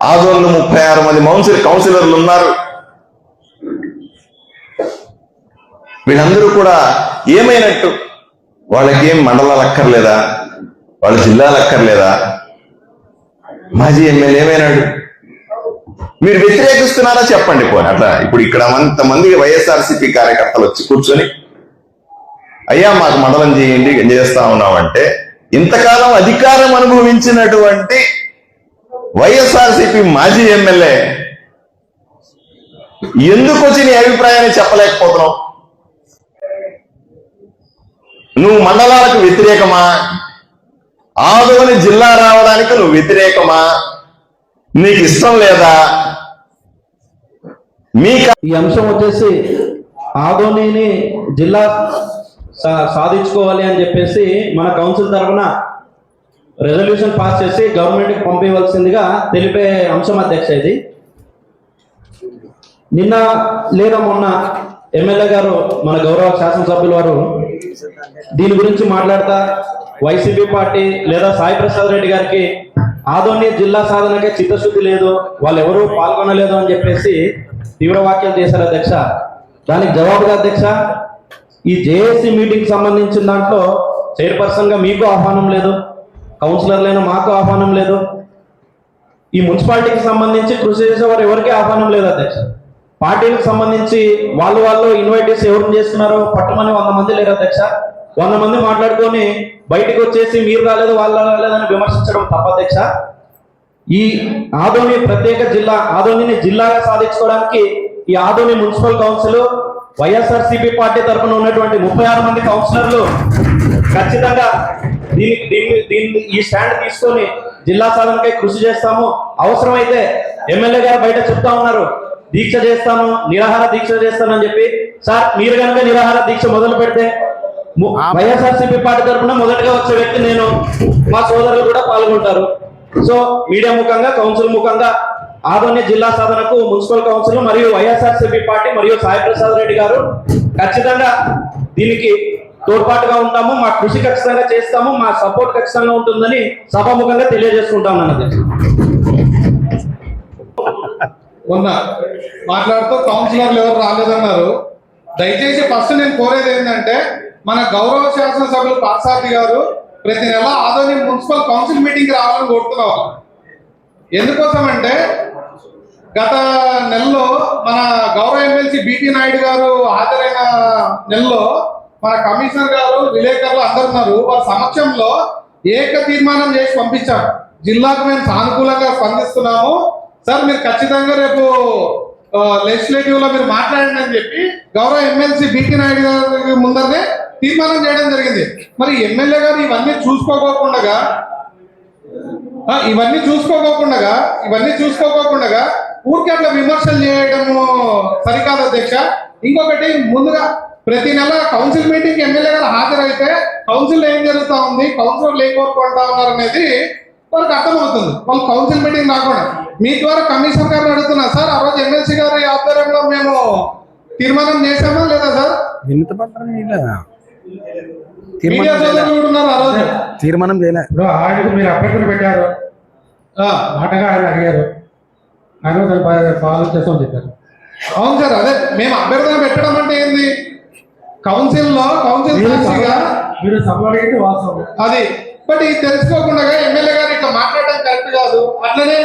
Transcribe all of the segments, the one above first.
ఆదోళ్ళు ముప్పై ఆరు మంది మౌన్సిల్ కౌన్సిలర్లు ఉన్నారు. వీళ్ళందరూ కూడా ఏమైనట్టు? వాళ్ళకేం మండలాలు అక్కర్లేదా? వాళ్ళ జిల్లాలు అక్కర్లేదా? మాజీ ఎమ్మెల్యే ఏమైనాడు? మీరు వ్యతిరేకిస్తున్నారా చెప్పండి పోనీ. అట్లా ఇప్పుడు ఇక్కడ అంతమంది వైఎస్ఆర్సీపీ కార్యకర్తలు వచ్చి కూర్చొని అయ్యా మాకు మండలం చేయండి చేస్తా ఉన్నామంటే ఇంతకాలం అధికారం అనుభవించినటువంటి వైఎస్ఆర్సిపి మాజీ ఎమ్మెల్యే. ఎందుకు వచ్చి నీ అభిప్రాయాన్ని చెప్పలేకపోతున్నావు? నువ్వు మండలాలకు వ్యతిరేకమా? ఆదోని జిల్లా రావడానికి నువ్వు వ్యతిరేకమా? నీకు ఇష్టం లేదా? మీ ఈ అంశం వచ్చేసి ఆదోనిని జిల్లా సా- సాధించుకోవాలి అని చెప్పేసి మన కౌన్సిల్ తరఫున రెజల్యూషన్ పాస్ చేసి గవర్నమెంట్కి పంపించవలసిందిగా తెలిపే అంశం అధ్యక్ష ఇది. నిన్న లేదా మొన్న ఎమ్మెల్యే గారు మన గౌరవ శాసనసభ్యుల వారు దీని గురించి మాట్లాడతా వైసీపీ పార్టీ లేదా సాయి ప్రసాద్ రెడ్డి గారికి ఆదోని జిల్లా సాధనకే చిత్తశుద్ధి లేదు వాళ్ళు ఎవరూ పాల్గొనలేదు అని చెప్పేసి తీవ్ర వ్యాఖ్యలు చేశారు అధ్యక్ష. దానికి జవాబుగా అధ్యక్ష ఈ జేఏసీ మీటింగ్ సంబంధించిన దాంట్లో చైర్పర్సన్గా మీకు ఆహ్వానం లేదు. కౌన్సిలర్లైనా మాకు ఆహ్వానం లేదు. ఈ మున్సిపాలిటీకి సంబంధించి కృషి చేసేవారు ఎవరికి ఆహ్వానం లేదు అధ్యక్ష. పార్టీలకు సంబంధించి వాళ్ళు వాళ్ళు ఇన్వైట్ చేసి ఎవరిని చేస్తున్నారో పట్టమని వంద మంది లేరు అధ్యక్ష. వంద మంది మాట్లాడుకొని బయటకు వచ్చేసి మీరు రాలేదు వాళ్ళు రాలేదని విమర్శించడం తప్ప అధ్యక్ష. ఈ ఆదోని ప్రత్యేక జిల్లా ఆదోనిని జిల్లాగా సాధించుకోవడానికి ఈ Adoni municipal council YSRCP party తరఫున ఉన్నటువంటి ముప్పై ఆరు మంది కౌన్సిలర్లు ఖచ్చితంగా దీని దీన్ని దీన్ని ఈ స్టాండ్ తీసుకొని జిల్లా సాధనకై కృషి చేస్తాము. అవసరమైతే ఎమ్మెల్యే గారు బయట చెప్తా ఉన్నారు. దీక్ష చేస్తాను నిరాహార దీక్ష చేస్తాను అని చెప్పి. సార్ మీరు కనుక నిరాహార దీక్ష మొదలు పెడితే వైఎస్ఆర్సీపీ పార్టీ తరఫున మొదటగా వచ్చే వ్యక్తి నేను. మా సోదరులు కూడా పాల్గొంటారు. సో మీడియా ముఖంగా కౌన్సిల్ ముఖంగా ఆదోని జిల్లా సాధనకు మున్సిపల్ కౌన్సిల్ మరియు వైఎస్ఆర్సీపీ పార్టీ మరియు సాయి ప్రసాద్ రెడ్డి గారు ఖచ్చితంగా దీనికి తోడ్పాటుగా ఉంటాము మా కృషి ఖచ్చితంగా చేస్తాము మా సపోర్ట్ ఖచ్చితంగా ఉంటుందని సభాముఖంగా తెలియజేసుకుంటాం అన్నది మొన్న మాట్లాడుతూ కౌన్సిలర్లు ఎవరు రాలేదన్నారు. దయచేసి ఫస్ట్ నేను కోరేది ఏంటంటే మన గౌరవ శాసనసభ్యులు పార్సారథి గారు ప్రతి నెల ఆదోని మున్సిపల్ కౌన్సిల్ మీటింగ్ రావాలని కోరుతున్నాం. ఎందుకోసం అంటే గత నెలలో మన గౌరవ ఎమ్మెల్సీ బీటీ నాయుడు గారు హాజరైన నెలలో మన కమిషనర్ గారు విలేకరులు అందరు ఉన్నారు. వారి సమక్షంలో ఏక తీర్మానం చేసి పంపించారు. జిల్లాకు మేము సానుకూలంగా స్పందిస్తున్నాము. సార్ మీరు ఖచ్చితంగా రేపు లెజిస్లేటివ్లో మీరు మాట్లాడండి అని చెప్పి గౌరవ ఎమ్మెల్సీ బిటి నాయుడు గారి ముందరనే తీర్మానం చేయడం జరిగింది. మరి ఎమ్మెల్యే గారు ఇవన్నీ చూసుకోకోకుండా ఇవన్నీ చూసుకోకోకుండా ఇవన్నీ చూసుకోకోకుండా ఊరికే అట్లా విమర్శలు చేయడము సరికాదు అధ్యక్ష. ఇంకొకటి ముందుగా ప్రతి నెల కౌన్సిల్ మీటింగ్ ఎమ్మెల్యే గారు హాజరైతే కౌన్సిల్ ఏం జరుగుతా ఉంది? కౌన్సిలర్లు ఏం కోరుకుంటా ఉన్నారు అనేది వాళ్ళకి అర్థమవుతుంది. వాళ్ళు కౌన్సిల్ మీటింగ్ రాకుండా. మీ ద్వారా కమిషనర్ గారిని అడుగుతున్నా సార్ ఆ రోజు ఎమ్మెల్సీ గారి ఆధ్వర్యంలో మేము తీర్మానం చేశామా లేదా సార్? తీర్మానం చేయలే. సోదరులు కూడా ఉన్నారు ఆ రోజు? తీర్మానం చేయలే. ఇప్పుడు ఆయనకు మీరు అభ్యర్థులు పెట్టారు. ఆ, మాటగా ఆయన అడిగారు. ఆయన ఫాలో చేస్తామని చెప్పారు. అవును సార్ అదే మేము అభ్యర్థన పెట్టడం అంటే ఏంది? కౌన్సిల్లో కౌన్సిల్ మీరు వాస్తవం అది. బట్ ఇది తెలుసుకోకుండా ఎమ్మెల్యే గారు ఇట్లా మాట్లాడడం కరెక్ట్ కాదు. అట్లనే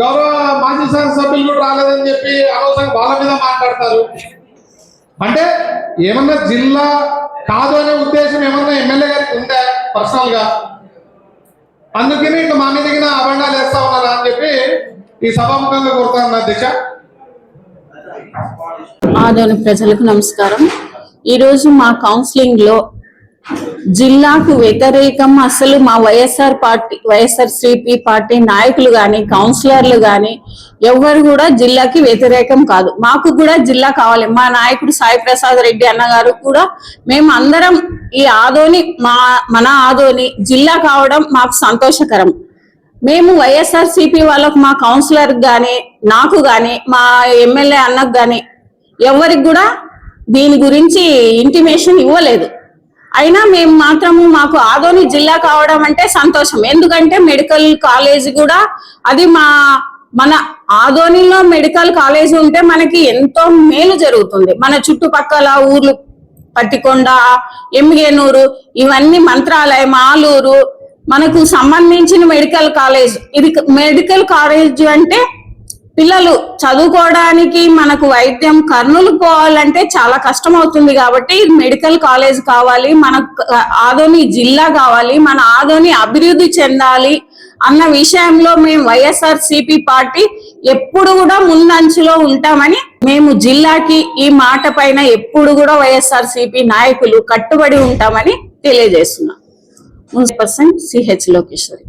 గౌరవ మాజీ సభ్యులు కూడా రాలేదని చెప్పి అనవసరంగా వాళ్ళ మీద మాట్లాడతారు. అంటే ఏమన్నా జిల్లా కాదు అనే ఉద్దేశం ఏమన్నా ఎమ్మెల్యే గారికి ఉందా పర్సనల్గా అందుకని ఇట్లా మా మీద గిన అబండాలు వేస్తా ఉన్నారా అని చెప్పి ఈ సభాముఖంగా కోరుతాను అధ్యక్ష. ఆదోని ప్రజలకు నమస్కారం. ఈరోజు మా కౌన్సిలింగ్లో జిల్లాకు వ్యతిరేకం అసలు మా YSR party YSR CP party నాయకులు గాని కౌన్సిలర్లు గాని ఎవరు కూడా జిల్లాకి వ్యతిరేకం కాదు. మాకు కూడా జిల్లా కావాలి. మా నాయకుడు సాయి ప్రసాద్ రెడ్డి అన్నగారు కూడా మేము అందరం ఈ ఆదోని మా మన ఆదోని జిల్లా కావడం మాకు సంతోషకరం. మేము వైఎస్ఆర్ సిపి వాళ్ళకు మా కౌన్సిలర్ గాని నాకు గాని మా ఎమ్మెల్యే అన్నకు గాని ఎవరికి కూడా దీని గురించి ఇంటిమేషన్ ఇవ్వలేదు. అయినా మేము మాత్రము మాకు ఆదోని జిల్లా కావడం అంటే సంతోషం. ఎందుకంటే మెడికల్ కాలేజ్ కూడా అది మా మన ఆదోనిలో మెడికల్ కాలేజ్ ఉంటే మనకి ఎంతో మేలు జరుగుతుంది. మన చుట్టుపక్కల ఊర్లు పట్టికొండ ఎమ్మిగేనూరు ఇవన్నీ మంత్రాలయం ఆలూరు మనకు సంబంధించిన మెడికల్ కాలేజ్ ఇది మెడికల్ కాలేజ్ అంటే పిల్లలు చదువుకోవడానికి మనకు వైద్యం కర్నూలు పోవాలంటే చాలా కష్టం అవుతుంది కాబట్టి ఇది మెడికల్ కాలేజ్ కావాలి మన ఆదోని జిల్లా కావాలి మన ఆదోని అభివృద్ధి చెందాలి అన్న విషయంలో మేము వైఎస్ఆర్ సిపి పార్టీ ఎప్పుడు కూడా ముందంచులో ఉంటామని మేము జిల్లాకి ఈ మాట పైన ఎప్పుడు కూడా వైఎస్ఆర్ సిపి నాయకులు కట్టుబడి ఉంటామని తెలియజేస్తున్నాం. Municipal CH Lokeshwari.